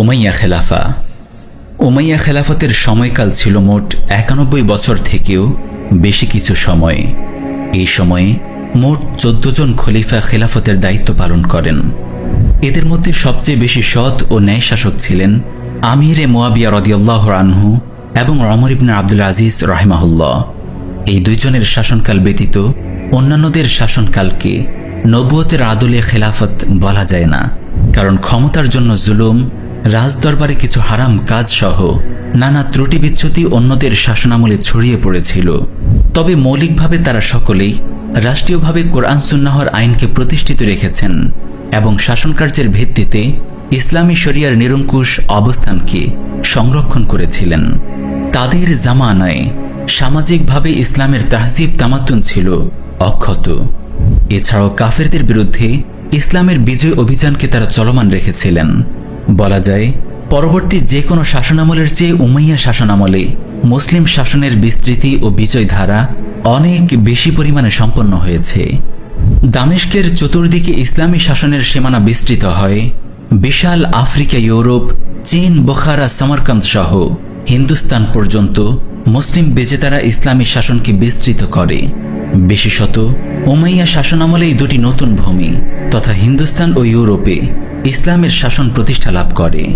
Umayya খেলাফা। Umayya খেলাফতের সময়কাল ছিল মোট একানব্বই বছর থেকেও বেশি কিছু সময়। এই সময়ে মোট চোদ্দ জন খলিফা খেলাফতের দায়িত্ব পালন করেন। এদের মধ্যে সবচেয়ে বেশি সৎ ও ন্যায় শাসক ছিলেন আমিরে মোয়াবিয়া রদিয়াল্লাহ আনহু এবং অমর ইবনে আব্দুল আজিজ রাহিমাহুল্লাহ। এই দুইজনের শাসনকাল ব্যতীত অন্যান্যদের শাসনকালকে নবুয়তের আদলে খেলাফত বলা যায় না, কারণ ক্ষমতার জন্য জুলুম রাজদরবারে কিছু হারাম কাজ সহ নানা ত্রুটি বিচ্ছুতি অন্যদের শাসনামলে ছড়িয়ে পড়েছিল। তবে মৌলিকভাবে তারা সকলেই রাষ্ট্রীয়ভাবে কোরআন সুন্নাহর আইনকে প্রতিষ্ঠিত রেখেছেন এবং শাসনকার্যের ভিত্তিতে ইসলামী শরিয়ার নিরঙ্কুশ অবস্থানকে সংরক্ষণ করেছিলেন। তাদের জামানায় সামাজিকভাবে ইসলামের তাহজিব তামাতুন ছিল অক্ষত। এছাড়াও কাফেরদের বিরুদ্ধে ইসলামের বিজয় অভিযানকে তারা চলমান রেখেছিলেন। বলা যায়, পরবর্তী যে কোনো শাসনামলের চেয়ে উমাইয়া শাসনামলে মুসলিম শাসনের বিস্তৃতি ও বিজয় ধারা অনেক বেশি পরিমাণে সম্পন্ন হয়েছে। দামেস্কের চতুর্দিকে ইসলামী শাসনের সীমানা বিস্তৃত হয়। বিশাল আফ্রিকা, ইউরোপ, চীন, বোখারা সমরকান্ত সহ হিন্দুস্তান পর্যন্ত মুসলিম বেজেতারা ইসলামী শাসনকে বিস্তৃত করে। বিশেষত ওমাইয়া উমাইয়া এই দুটি নতুন ভূমি তথা হিন্দুস্তান ও ইউরোপে ইসলামের শাসন প্রতিষ্ঠা লাভ করে।